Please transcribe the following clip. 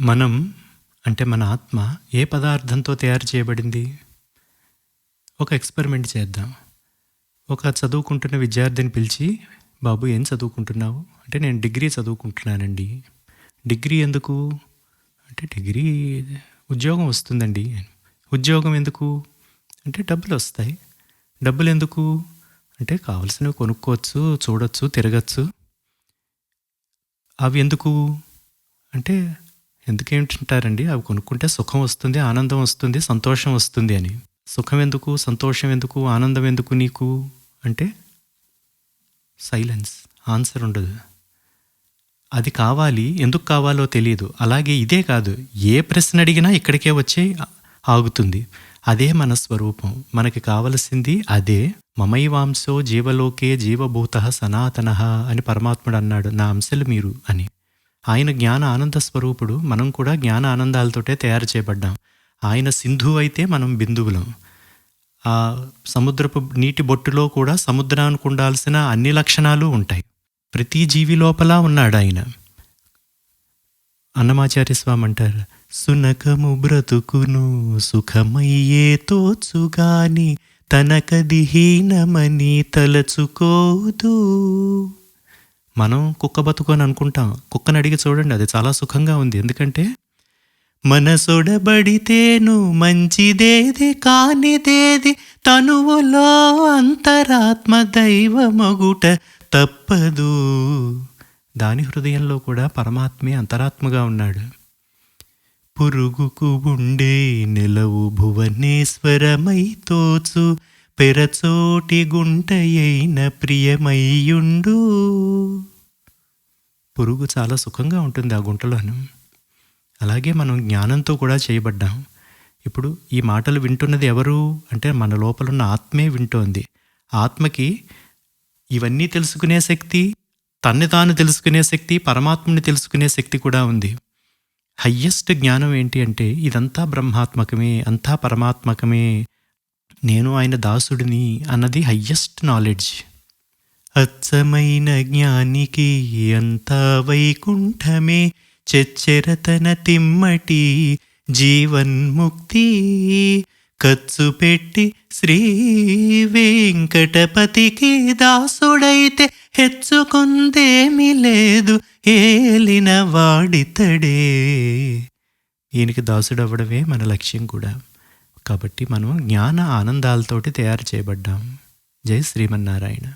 మనం అంటే మన ఆత్మ ఏ పదార్థంతో తయారు చేయబడింది? ఒక ఎక్స్పెరిమెంట్ చేద్దాం. ఒక చదువుకుంటున్న విద్యార్థిని పిలిచి బాబు ఏం చదువుకుంటున్నావు? అంటే నేను డిగ్రీ చదువుకుంటున్నానండి. డిగ్రీ ఎందుకు? అంటే డిగ్రీ ఉద్యోగం వస్తుందండి. ఉద్యోగం ఎందుకు? అంటే డబ్బులు వస్తాయి. డబ్బులు ఎందుకు? అంటే కావలసినవి కొనుక్కోవచ్చు చూడొచ్చు తిరగచ్చు. అవి ఎందుకు? అంటే ఎందుకేంటుంటారండి అవి కొనుక్కుంటే సుఖం వస్తుంది ఆనందం వస్తుంది సంతోషం వస్తుంది అని. సుఖం ఎందుకు సంతోషం ఎందుకు ఆనందం ఎందుకు నీకు? అంటే సైలెన్స్ ఆన్సర్ ఉండదు. అది కావాలి ఎందుకు కావాలో తెలియదు. అలాగే ఇదే కాదు ఏ ప్రశ్న అడిగినా ఇక్కడికే వచ్చి ఆగుతుంది. అదే మన స్వరూపం. మనకి కావలసింది అదే. మమైవాంశో జీవలోకే జీవభూత సనాతన అని పరమాత్ముడు అన్నాడు. నా అంశలు మీరు అని. ఆయన జ్ఞాన ఆనంద స్వరూపుడు. మనం కూడా జ్ఞాన ఆనందాలతోటే తయారు చేయబడ్డాం. ఆయన సింధు అయితే మనం బిందువులం. ఆ సముద్రపు నీటి బొట్టులో కూడా సముద్రానికి ఉండాల్సిన అన్ని లక్షణాలు ఉంటాయి. ప్రతి జీవి లోపల ఉన్నాడు ఆయన. అన్నమాచార్య స్వామి అంటారు సునకము బ్రతుకును సుఖమయ్యే తోచుగాని తనకదిహీనమని తలచుకోదు. మనం కుక్క బతుకు అని అనుకుంటాం. కుక్కని అడిగి చూడండి అది చాలా సుఖంగా ఉంది. ఎందుకంటే మనసొడబడితేను మంచిదేది కానిదేది తనువులో అంతరాత్మ దైవమగుట తప్పదు. దాని హృదయంలో కూడా పరమాత్మే అంతరాత్మగా ఉన్నాడు. పురుగుకు ఉండే నిలవు భువనేశ్వరమై తోచు పెరచోటి గుంటయైన ప్రియమయ్యుండు. పురుగు చాలా సుఖంగా ఉంటుంది ఆ గుంటలోను. అలాగే మనం జ్ఞానంతో కూడా చేయబడ్డాం. ఇప్పుడు ఈ మాటలు వింటున్నది ఎవరు అంటే మన లోపల ఉన్న ఆత్మే వింటోంది. ఆత్మకి ఇవన్నీ తెలుసుకునే శక్తి తన్ని తాను తెలుసుకునే శక్తి పరమాత్మని తెలుసుకునే శక్తి కూడా ఉంది. హయ్యెస్ట్ జ్ఞానం ఏంటి అంటే ఇదంతా బ్రహ్మాత్మకమే అంతా పరమాత్మకమే నేను ఆయన దాసుడిని అన్నది హయ్యెస్ట్ నాలెడ్జ్ అచ్చమైన జ్ఞానికి అంతా వైకుంఠమే చెచ్చెరతన తిమ్మటి జీవన్ముక్తి. ఖర్చు పెట్టి శ్రీ వెంకటపతికి దాసుడైతే హెచ్చుకుందేమీ లేదు ఏలిన వాడితడే ఈయనకి దాసుడవ్వడమే మన లక్ష్యం కూడా. కాబట్టి మనం జ్ఞాన ఆనందాలతోటి తయారు చేయబడ్డాం. జై శ్రీమన్నారాయణ.